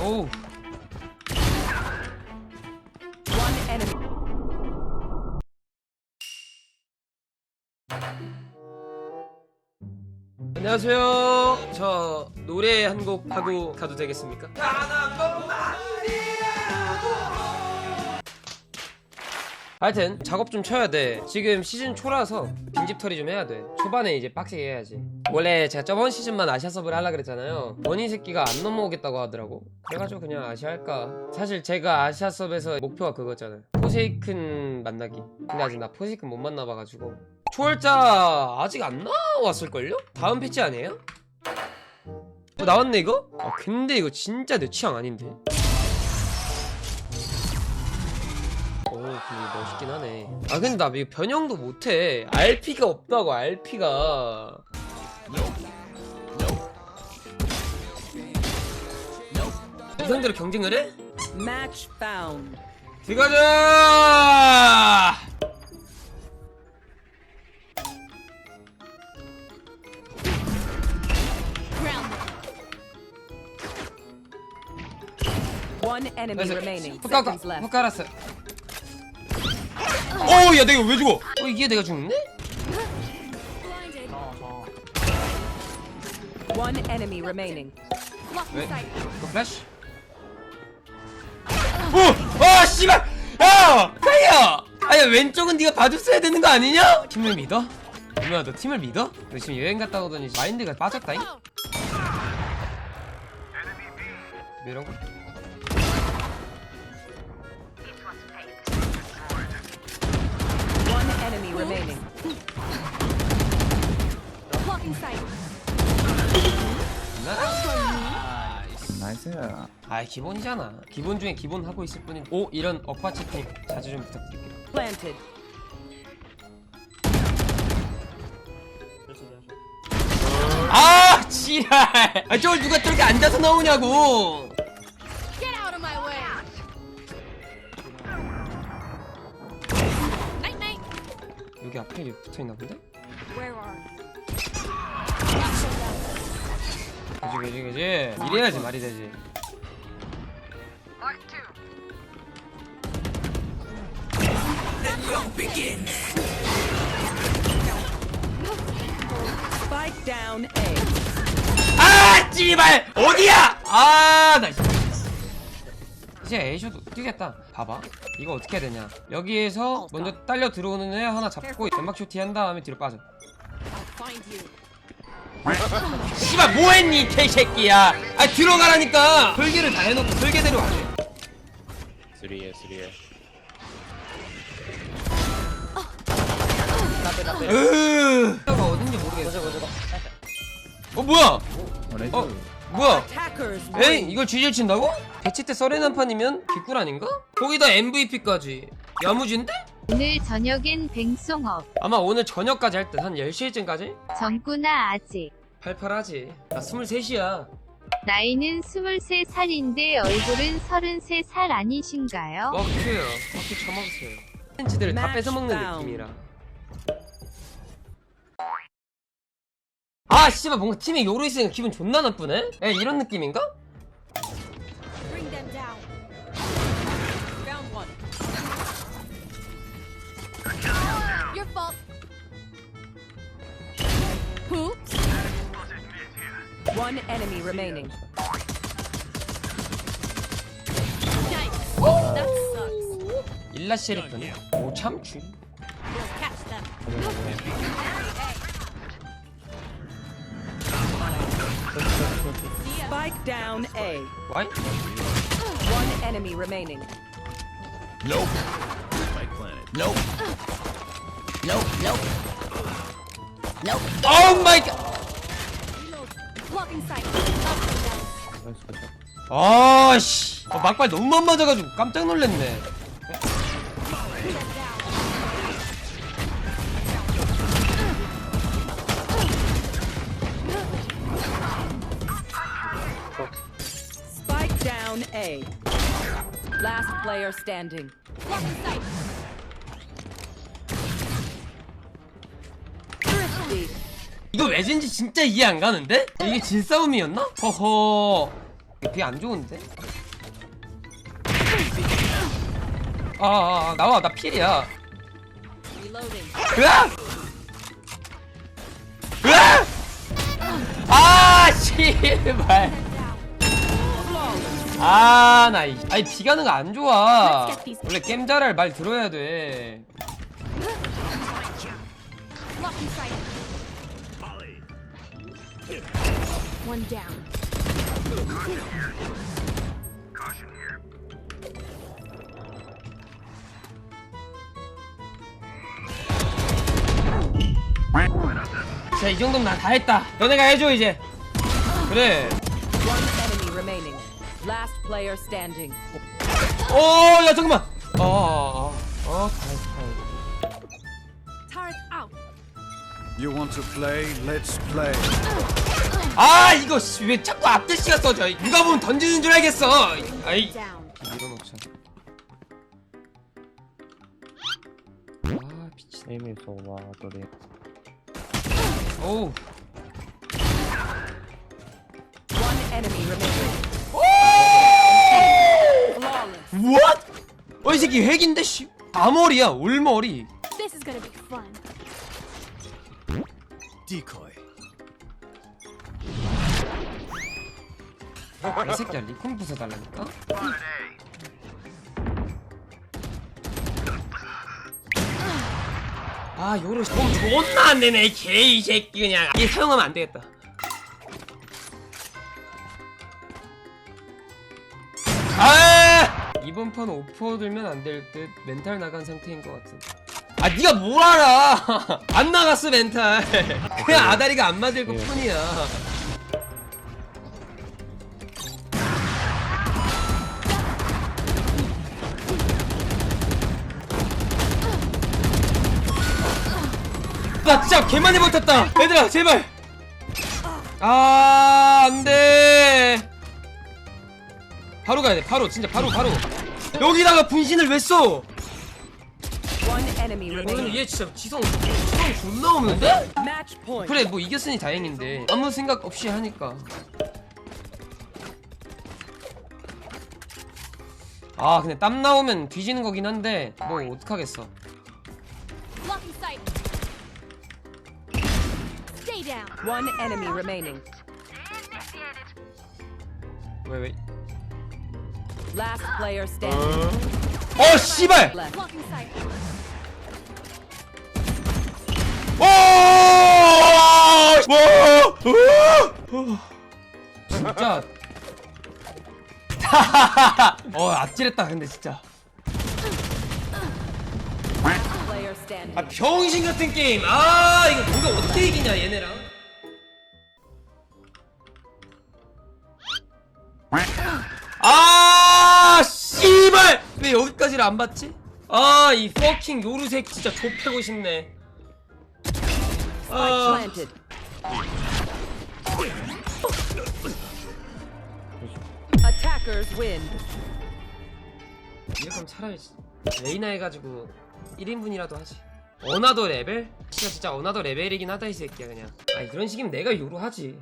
오우 One enemy. 안녕하세요 저 노래 한 곡 하고 가도 되겠습니까? 하여튼 작업 좀 쳐야 돼. 지금 시즌 초라서 빈집 털이 좀 해야 돼. 초반에 이제 빡세게 해야지. 원래 제가 저번 시즌만 아시아 서브를 하려 그랬잖아요. 원희 새끼가 안 넘어오겠다고 하더라고. 그래가지고 그냥 아시아 할까. 사실 제가 아시아 서브에서 목표가 그거잖아요 포세이큰 만나기. 근데 아직 나 포세이큰 못 만나봐가지고. 초월자 아직 안 나왔을걸요? 다음 패치 아니에요? 어, 나왔네 이거? 아 근데 이거 진짜 내 취향 아닌데 있긴 하네 아 근데 나 이거 변형도 못해 RP가 없다고 RP가 이 상대로 경쟁을 해? Match found. 들어가자 One enemy remaining. 훅 left. 훅 깔았어 어야 내가 왜 죽어 어 이게 내가 죽네? One enemy remaining. 왜? 이거 플래시? 오! 아 씨발! 야! 카이야! 아야 왼쪽은 네가 봐줬어야 되는 거 아니냐? 팀을 믿어? 누나 너 팀을 믿어? 너 지금 여행 갔다 오더니 마인드가 빠졌다잉? 이런 거? Enemy remaining. 나이스 나이스. 아 기본이잖아 기본 중에 기본 하고 있을 뿐인 오 이런 억바 채팅 자주 좀 부탁드릴게요 Planted. 아 지랄 아 저걸 누가 저렇게 앉아서 나오냐고 여기 앞에 붙어 있나 본데? Where are you? 그지 그지 그지 이래야지 말이 되지. 아 씨발 어디야 아나 이제 에이쇼도 뛰겠다. 봐봐. 이거 어떻게 해야 되냐. 여기에서 먼저 딸려 들어오는 애 하나 잡고 연막 쇼티 한 다음에 뒤로 빠져. 씨발 뭐했니 개새끼야. 아 들어가라니까. 설계를 다 해놓고 설계대로 와줘 쓰리에 쓰리에. 으가 어딘지 모르겠어. 어 뭐야? 어. 어 뭐야? 에이. 이걸 GG 친다고? 배치 때 썰의 난판이면 개꿀 아닌가? 거기다 MVP까지 야무진데? 오늘 저녁엔 뱅송업 아마 오늘 저녁까지 할 듯 한 10시쯤까지? 정구나 아직 팔팔하지 나 23이야 나이는 23살인데 얼굴은 33살 아니신가요? 먹혀요 먹히 처먹었어요 팬츠들을 다 뺏어먹는. 느낌이라 아 씨발 뭔가 팀에 요로 있으니까 기분 존나 나쁘네? 에 이런 느낌인가? One enemy remaining. Nice. That sucks. 일라 셰리프는 오 참쥐 We'll catch them. Spike down A. 와이? One enemy remaining. 오 마이 갓 Blocking sight. 나이스. 아씨 어, 막발 너무 안 맞아가지고 깜짝 놀랐네 Spike down A. Last player standing. Blocking sight. 이거 이거 왜 진지 진짜 이해 안 가는데? 이게 질싸움이었나? 허허 되게 안 좋은데? 아, 아, 아 나와 나 필이야. 으악! 으악! 아 씨발 아, 나, 이, 아니, 비 가는 거 안 좋아. 원래 게임 잘할 말 들어야 돼. One down. 자, 이 정도면 나 다 했다. 너네가 해줘, 이제. 그래. One enemy remaining. Last player standing. 오, 야, 잠깐만. 어, 어, 어, 어, 다 했어, 다 You want to play? Let's play. 아, 이거, 씨, 왜 자꾸 앞대시가 써져. 누가 보면 던지는 줄 알겠어. 아이. Down. 밀어놓자. 아, 미친. 에임이 쏘와 또리 오우. One enemy remaining. Flawless. What? 어, 이 새끼 핵인데, 씨. 아머리야, 올머리. This is gonna be fun. Decoy. 이 새끼야, 리콘 부숴달라니까? 아, 요로 좀 존나 안 되네, 이 개, 이 새끼, 그냥. 얘 사용하면 안 되겠다. 아! 이번 판 오퍼 들면 안 될 듯 멘탈 나간 상태인 것 같은. 아, 니가 뭘 알아! 안 나갔어, 멘탈. 그냥 아다리가 안 맞을 것 뿐이야. 나 진짜 개 많이 버텼다. 얘들아, 제발. 아, 안 돼. 바로 가야 돼. 바로 진짜 바로 바로. 여기다가 분신을 왜 써? One enemy 오늘 remaining. 얘 진짜 지성 지성 존나 없는데? Match point. 그래 뭐 이겼으니 다행인데 아무 생각 없이 하니까. 아 근데 땀 나오면 뒤지는 거긴 한데 뭐 어떡하겠어. Blocking sight. Stay down. One enemy remaining. 왜 왜? Last player standing. 어 씨발! Left. Blocking sight. 오! 와! 진짜. 어 아찔했다 근데 진짜. 아 병신 같은 게임. 아 이거 누가 어떻게 이기냐 얘네랑. 아 씨발 왜 여기까지를 안 봤지? 아 이 퍼킹 요루색 진짜 좁혀고 싶네. 아. Attackers win. 이럴 거면 차라리 레이나 해가지고 1인분이라도 하지. 어나더 레벨? 진짜 진짜 어나더 레벨이긴 하다 이 새끼야 그냥. 아 이런 식이면 내가 요루 하지.